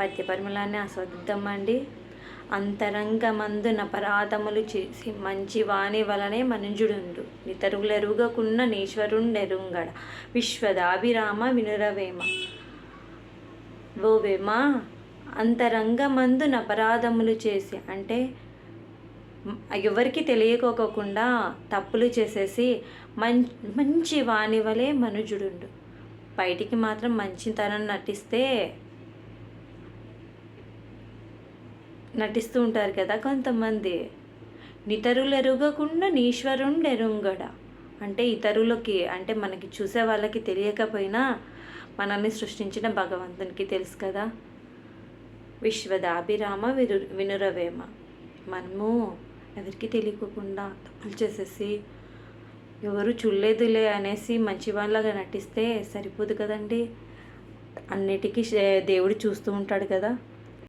పద్య పరిమళాన్ని ఆస్వాదిద్దామండి. అంతరంగమందున పరాధములు చేసి మంచి వాణి వలనే మనుజుడుండు. నితరులెరుగకున్న నీశ్వరుండెరుంగడ. విశ్వదాభిరామ వినురవేమ. ఓ వేమ అంతరంగమందున అపరాధములు చేసి అంటే ఎవరికి తెలియకోకుండా తప్పులు చేసేసి మం మంచి వాణి వలె మనుజుడుండు. బయటికి మాత్రం మంచితనం నటిస్తే నటిస్తూ ఉంటారు కదా కొంతమంది. నితరులు నీశ్వరుండెరుంగడ. అంటే ఇతరులకి అంటే మనకి చూసే వాళ్ళకి తెలియకపోయినా మనల్ని సృష్టించిన భగవంతునికి తెలుసు కదా. విశ్వదాభిరామ విరు వినురవేమ. మనము ఎవరికి తెలియకుండా తప్పులు చేసేసి ఎవరు చూడలేదులే అనేసి మంచి వాళ్ళగా నటిస్తే సరిపోదు కదండి. అన్నిటికీ దేవుడు చూస్తూ ఉంటాడు కదా.